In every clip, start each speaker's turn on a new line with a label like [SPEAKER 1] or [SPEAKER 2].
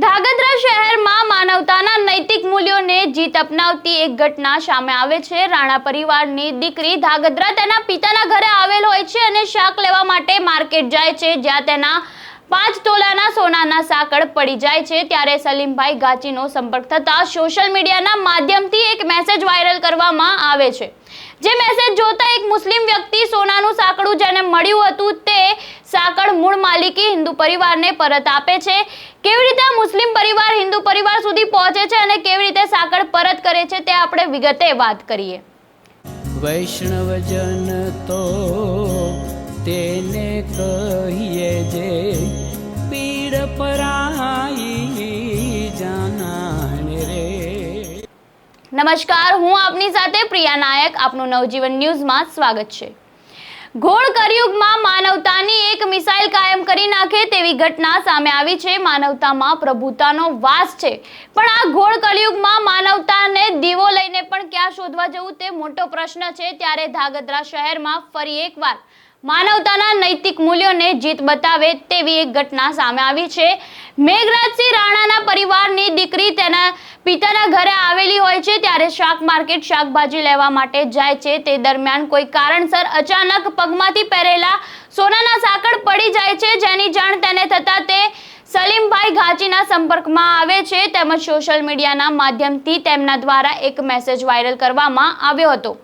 [SPEAKER 1] ધાગધ્રા શહેરમાં માનવતાના નૈતિક મૂલ્યોને જીત અપનાવતી એક ઘટના સામે આવે છે. રાણા પરિવારની દીકરી ધાગધ્રા તેના પિતાના ઘરે આવેલ હોય છે અને શાક લેવા માટે માર્કેટ જાય છે. જ્યાં તેના પાંચ તોલાના સોનાના સાંકળ પડી જાય છે. ત્યારે સલીમભાઈ ગાચીનો સંપર્ક થતા સોશિયલ મીડિયાના માધ્યમથી એક મેસેજ વાયરલ કરવામાં આવે છે. જે મેસેજ જોતા એક મુસ્લિમ વ્યક્તિ સોનાનું સાંકડું જેને મળ્યું હતું તે સાંકળ મૂળ માલિકી હિન્દુ પરિવારને પરત આપે છે. કેવી રીતે મુસ્લિમ પરિવાર હિન્દુ પરિવાર સુધી પહોંચે છે અને કેવી રીતે સાંકળ પરત કરે છે તે આપણે વિગતે વાત કરીએ.
[SPEAKER 2] વૈષ્ણવજન તો તેને કહીએ જે પીડ પરાઈ જાનાને રે.
[SPEAKER 1] નમસ્કાર હું આપની સાથે પ્રિયા નાયક. આપનું નવજીવન ન્યૂઝમાં સ્વાગત છે. ઘોળ કરિયુગમાં માનવતાની એક મિસાઇલ કાયમ કરી નાખે તેવી ઘટના સામે આવી છે. માનવતામાં પ્રભુતાનો વાસ છે. પણ આ ઘોળ કરિયુગમાં માનવતાને દીવો લઈને પણ ક્યાં શોધવા જવું તે મોટો પ્રશ્ન છે. ત્યારે ધાગધ્રા શહેરમાં ફરી એકવાર માનવતાના નૈતિક મૂલ્યોને જીત બતાવે તેવી એક ઘટના સામે આવી છે. મેઘરાજસિંહ રાણાના પરિવારની દીકરી તેના પિતાના ઘરે આવેલી હોય છે ત્યારે શાક માર્કેટ શાકભાજી લેવા માટે જાય છે. તે દરમિયાન કોઈ કારણસર અચાનક પગમાંથી પહેરેલા સોનાના સાંકળ પડી જાય છે. જેની જાણ તેને થતાં તે સલીમભાઈ ઘાચીના સંપર્કમાં આવે છે તેમજ સોશિયલ મીડિયાના માધ્યમથી તેમના દ્વારા એક મેસેજ વાયરલ કરવામાં આવ્યો હતો.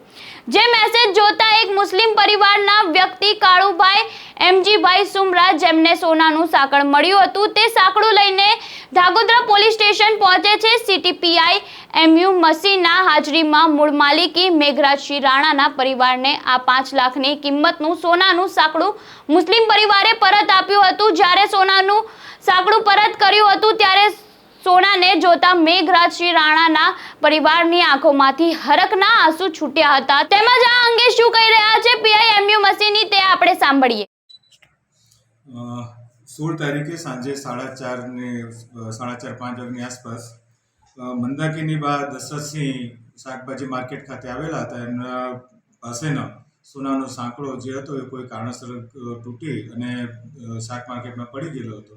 [SPEAKER 1] જે મેસેજ જોતા એક મુસ્લિમ પરિવારના વ્યક્તિ કાળુભાઈ એમજીભાઈ સુમરા, જેમને સોનાનું સાંકળ મળ્યું હતું, તે સાંકળું લઈને ધાગોદ્રા પોલીસ સ્ટેશન પહોંચે છે. સીટીપીઆઈ એમયુ મસીના હાજરીમાં મૂળ માલિકી મેઘરાજસિંહ રાણાના પરિવારને આ પાંચ લાખની કિંમતનું સોનાનું સાંકળું મુસ્લિમ પરિવારે પરત આપ્યું હતું. જ્યારે સોનાનું સાંકળું પરત કર્યું હતું, ત્યારે સોનાને જોતા મેઘરાજસિંહ રાણાના પરિવારની આંખોમાંથી હરકના આંસુ છૂટ્યા હતા. તેમજ આ અંગે શું કહી રહ્યા છે પીઆઈ એમયુ મસીની તે આપણે સાંભળીએ.
[SPEAKER 3] સોળ તારીખે સાંજે સાડા ચાર ને સાડા ચાર પાંચ વાગની આસપાસ મંદાકીની બા દશરથસિંહ શાકભાજી માર્કેટ ખાતે આવેલા હતા. એમના પાસેનો સોનાનો સાંકળો જે હતો એ કોઈ કારણસર તૂટી અને શાક માર્કેટમાં પડી ગયેલો હતો.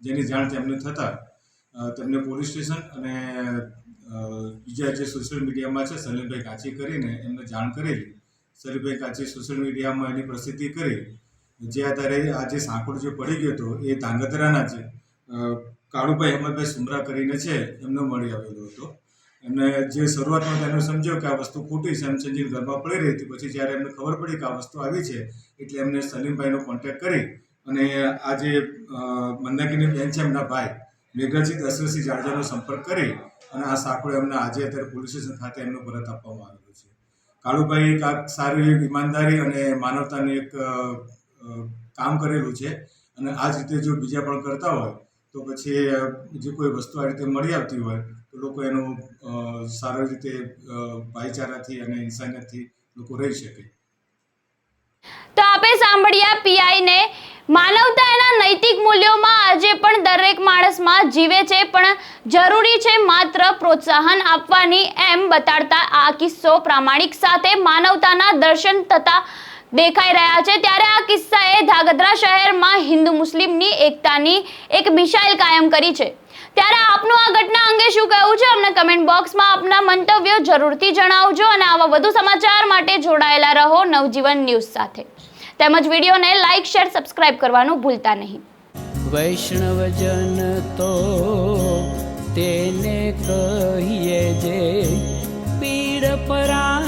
[SPEAKER 3] જેની જાણ તેમને થતાં તેમને પોલીસ સ્ટેશન અને બીજા જે સોશિયલ મીડિયામાં છે સલીમભાઈ કાચી કરીને એમને જાણ કરેલી. સલીમભાઈ કાચી સોશિયલ મીડિયામાં એની પ્રસિદ્ધિ કરી. જે આધારે આ જે સાંકળ જે પડી ગયો હતો, એ ધાંગધ્રાના છે કાળુભાઈ અહેમદભાઈ સુમરા કરીને છે, એમને મળી આવેલો હતો. એમને જે શરૂઆતમાં તેને સમજ્યો કે આ વસ્તુ ખોટી છે, એમ સમજીને ઘરમાં પડી રહી હતી. પછી જ્યારે એમને ખબર પડી કે આ વસ્તુ આવી છે, એટલે એમને સલીમભાઈનો કોન્ટેક્ટ કરી અને આ જે મંદાકીની બેન છે એમના ભાઈ મેઘરાજી દશરથસિંહ જાડેજાનો સંપર્ક કરી અને આ સાંકળો એમને આજે અત્યારે પોલીસ સ્ટેશન ખાતે એમનો પરત આપવામાં આવેલો છે. કાળુભાઈ એક સારી ઈમાનદારી અને માનવતાની એક કામ કરેલું છે અને આ જ રીતે જો બીજા પણ કરતા હોય તો પછી જે કોઈ વસ્તુ આ રીતે મળી આવતી હોય તો લોકો એનું સારી રીતે ભાઈચારાથી અને ઇન્સાનિયતથી લોકો રહી શકે.
[SPEAKER 1] તો આપે સાંભળ્યા પીઆઈને માનવતા એના નૈતિક મૂલ્યોમાં આજે પણ દરેક માણસમાં જીવે છે, પણ જરૂરી છે માત્ર પ્રોત્સાહન આપવાની એમ બતાડતા આ કિસ્સો પ્રામાણિક સાથે માનવતાના દર્શન થતા દેખાઈ રહ્યા છે. ત્યારે આ કિસ્સાએ ધાગધ્રા શહેરમાં હિન્દુ મુસ્લિમની એકતાની એક મિસાઇલ કાયમ કરી છે. ત્યારે આપનું આ ઘટના અંગે શું કહેવું છે? અમને કમેન્ટ બોક્સમાં આપના મંતવ્યો જરૂરથી જણાવજો અને આવા વધુ સમાચાર માટે જોડાયેલા રહો નવજીવન ન્યૂઝ સાથે. તેમજ વિડીયોને લાઇક શેર, સબસ્ક્રાઇબ કરવાનું ભૂલતા નહીં.
[SPEAKER 2] વૈષ્ણવજન તો તેને કહીએ જે પીડ પરા